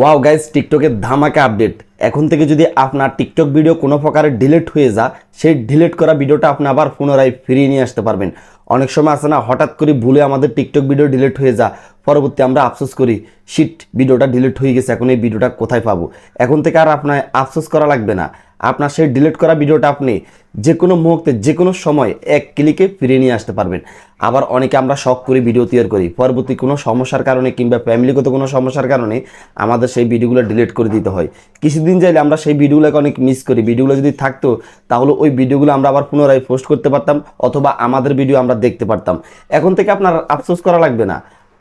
Wow guys টিকটকের ধামাকা update এখন থেকে যদি আপনার টিকটক ভিডিও কোনো প্রকারে ডিলিট হয়ে যা সেই ডিলিট করা ভিডিওটা আপনি আবার পুনরায় ফিরিয়ে নিয়ে আসতে পারবেন। অনেক সময় আসে না, হঠাৎ করে ভুলে আমাদের টিকটক ভিডিও ডিলিট হয়ে যা পরবর্তী আমরা আফসোস করি শিট ভিডিওটা ডিলিট হয়ে গেছে, এখন এই ভিডিওটা কোথায় পাবো? এখন থেকে আর আপনার আফসোস করা লাগবে না। আপনার সেই ডিলিট করা ভিডিওটা আপনি যে কোনো মুহূর্তে যে কোনো সময় এক ক্লিকে ফিরিয়ে নিয়ে আসতে পারবেন। আবার অনেকে আমরা শখ করে ভিডিও তৈরি করি। পরবর্তী কোনো সমস্যার কারণে কিংবা ফ্যামিলিগত কোনো সমস্যার কারণে আমাদের সেই ভিডিওগুলো ডিলিট করে দিতে হয়। কিছুদিন চাইলে আমরা সেই ভিডিওগুলোকে অনেক মিস করি। ভিডিওগুলো যদি থাকতো, তাহলে ওই ভিডিওগুলো আমরা আবার পুনরায় পোস্ট করতে পারতাম অথবা আমাদের ভিডিও আমরা দেখতে পারতাম। এখন থেকে আপনার আফসোস করা লাগবে না।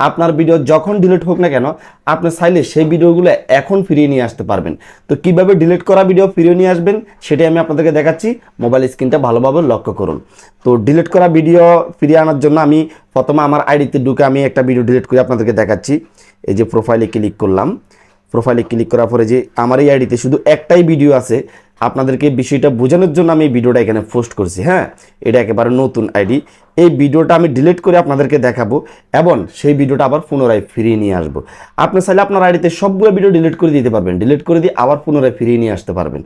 আপনার ভিডিও যখন ডিলিট হোক না কেন, আপনি চাইলে সেই ভিডিওগুলো এখন ফিরিয়ে নিয়ে আসতে পারবেন। তো কীভাবে ডিলিট করা ভিডিও ফিরিয়ে নিয়ে আসবেন, সেটাই আমি আপনাদেরকে দেখাচ্ছি। মোবাইল স্ক্রিনটা ভালোভাবে লক্ষ্য করুন। তো ডিলিট করা ভিডিও ফিরিয়ে আনার জন্য আমি প্রথমে আমার আইডিতে ঢুকে আমি একটা ভিডিও ডিলিট করে আপনাদেরকে দেখাচ্ছি। এই যে প্রোফাইলে ক্লিক করলাম। প্রোফাইলে ক্লিক করার পরে যে আমার এই আইডিতে শুধু একটাই ভিডিও আছে আপনাদেরকে বিষয়টা বোঝানোর জন্য আমি ভিডিওটা এখানে পোস্ট করছি হ্যাঁ? এটা একেবারে নতুন আইডি। এই ভিডিওটা আমি ডিলিট করে আপনাদেরকে দেখাবো এবং সেই ভিডিওটা আবার পুনরায় ফিরিয়ে নিয়ে আসব। আপনি চাইলে আপনার আইডিতে সবগুলো ভিডিও ডিলিট করে দিতে পারবেন। ডিলিট করে দিয়ে আবার পুনরায় ফিরিয়ে নিয়ে আসতে পারবেন।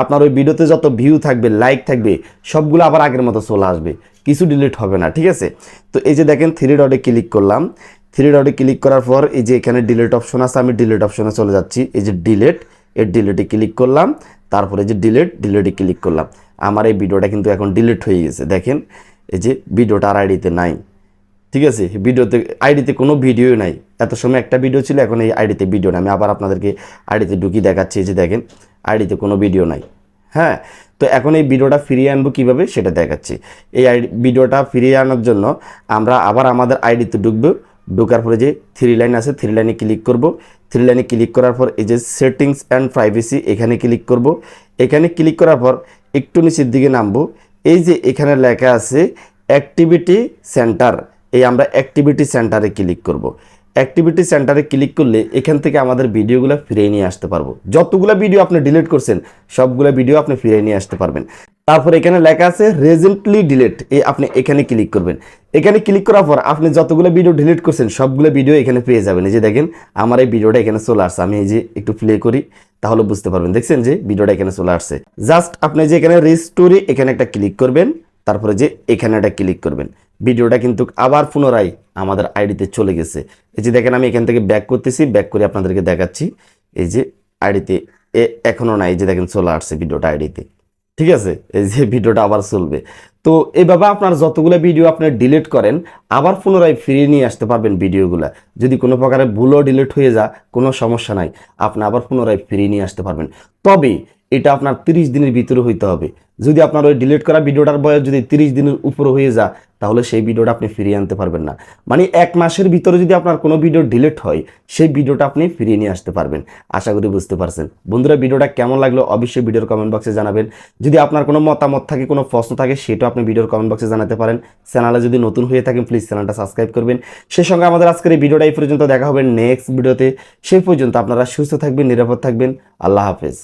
আপনার ওই ভিডিওতে যত ভিউ থাকবে, লাইক থাকবে, সবগুলো আবার আগের মতো চলে আসবে। কিছু ডিলিট হবে না, ঠিক আছে? তো এই যে দেখেন থ্রি ডটে ক্লিক করলাম। থ্রি ডটে ক্লিক করার পর এই যে এখানে ডিলিট অপশন আছে, আমি ডিলিট অপশনে চলে যাচ্ছি। এই যে ডিলিট এর ডিলেটে ক্লিক করলাম, তারপরে যে ডিলেট ডিলেটে ক্লিক করলাম। আমার এই ভিডিওটা কিন্তু এখন ডিলিট হয়ে গেছে। দেখেন, এই যে ভিডিওটা আর আইডিতে নাই। ঠিক আছে? ভিডিওতে আইডিতে কোনো ভিডিও নাই। এত সময় একটা ভিডিও ছিল, এখন এই আইডিতে ভিডিও নাই। আমি আবার আপনাদেরকে আইডিতে ঢুকিয়ে দেখাচ্ছি। যে দেখেন আইডিতে কোনো ভিডিও নাই। হ্যাঁ? তো এখন এই ভিডিওটা ফিরিয়ে আনব কীভাবে? সেটা দেখাচ্ছি। এই আইডি ভিডিওটা ফিরিয়ে আনার জন্য আমরা আবার আমাদের আইডিতে ঢুকবো। ঢোকার পরে যে থ্রি লাইন আছে থ্রি লাইনে ক্লিক করব। থ্রি লাইনে ক্লিক করার পর এই যে সেটিংস অ্যান্ড প্রাইভেসি এখানে ক্লিক করব। এখানে ক্লিক করার পর একটু নিচের দিকে নামবো। এই যে এখানে লেখা আছে অ্যাক্টিভিটি সেন্টার এই আমরা অ্যাক্টিভিটি সেন্টারে ক্লিক করব। অ্যাক্টিভিটি সেন্টারে ক্লিক করলে এখান থেকে আমাদের ভিডিওগুলো ফিরিয়ে নিয়ে আসতে পারব। যতগুলো ভিডিও আপনি ডিলিট করছেন, সবগুলো ভিডিও আপনি ফিরিয়ে নিয়ে আসতে পারবেন। তারপর এখানে লেখা আছে রেজেন্টলি ডিলিট এই আপনি এখানে ক্লিক করবেন। এখানে ক্লিক করার পর আপনি যতগুলো ভিডিও ডিলিট করছেন, সবগুলো ভিডিও এখানে পেয়ে যাবেন। এই যে দেখেন, আমার এই ভিডিওটা এখানে চলে আসছে। আমি এই যে একটু প্লে করি, তাহলে বুঝতে পারবেন। দেখছেন যে ভিডিওটা এখানে চলে আসছে। জাস্ট আপনি যে এখানে রিস্টোরি এখানে একটা ক্লিক করবেন, তারপরে যে এখানে একটা ক্লিক করবেন। ভিডিওটা কিন্তু আবার পুনরায় আমাদের আইডিতে চলে গেছে। এই যে দেখেন, আমি এখান থেকে ব্যাক করতেছি ব্যাক করে আপনাদেরকে দেখাচ্ছি। এই যে আইডিতে এখনও নাই, এই যে দেখেন, চলে আসছে ভিডিওটা আইডিতে ঠিক আছে? এই যে ভিডিওটা আবার চলবে। তো এভাবে আপনার যতগুলো ভিডিও আপনি ডিলিট করেন, আবার পুনরায় ফিরিয়ে নিয়ে আসতে পারবেন ভিডিওগুলো যদি কোনো প্রকারে ভুলও ডিলিট হয়ে যা কোনো সমস্যা নাই, আপনি আবার পুনরায় ফিরিয়ে নিয়ে আসতে পারবেন। তবে এটা আপনার তিরিশ দিনের ভিতরে হইতে হবে। যদি আপনার ওই ডিলিট করা ভিডিওটার বয়স যদি তিরিশ দিনের উপরে হয়ে যা তাহলে সেই ভিডিওটা আপনি ফিরিয়ে আনতে পারবেন না। মানে এক মাসের ভিতরে যদি আপনার কোনো ভিডিও ডিলিট হয়, সেই ভিডিওটা আপনি ফিরিয়ে নিয়ে আসতে পারবেন। আশা করি বুঝতে পারছেন। বন্ধুরা, ভিডিওটা কেমন লাগল অবশ্যই ভিডিওর কমেন্ট বক্সে জানাবেন। যদি আপনার কোনো মতামত থাকে, কোনো প্রশ্ন থাকে, সেটাও আপনি ভিডিওর কমেন্ট বক্সে জানাতে পারেন। চ্যানেলে যদি নতুন হয়ে থাকেন প্লিজ চ্যানেলটা সাবস্ক্রাইব করবেন। সেই সঙ্গে আমাদের আজকের এই ভিডিওটা এই পর্যন্ত দেখা হবে নেক্সট ভিডিওতে সেই পর্যন্ত আপনারা সুস্থ থাকবেন, নিরাপদ থাকবেন। আল্লাহ হাফেজ।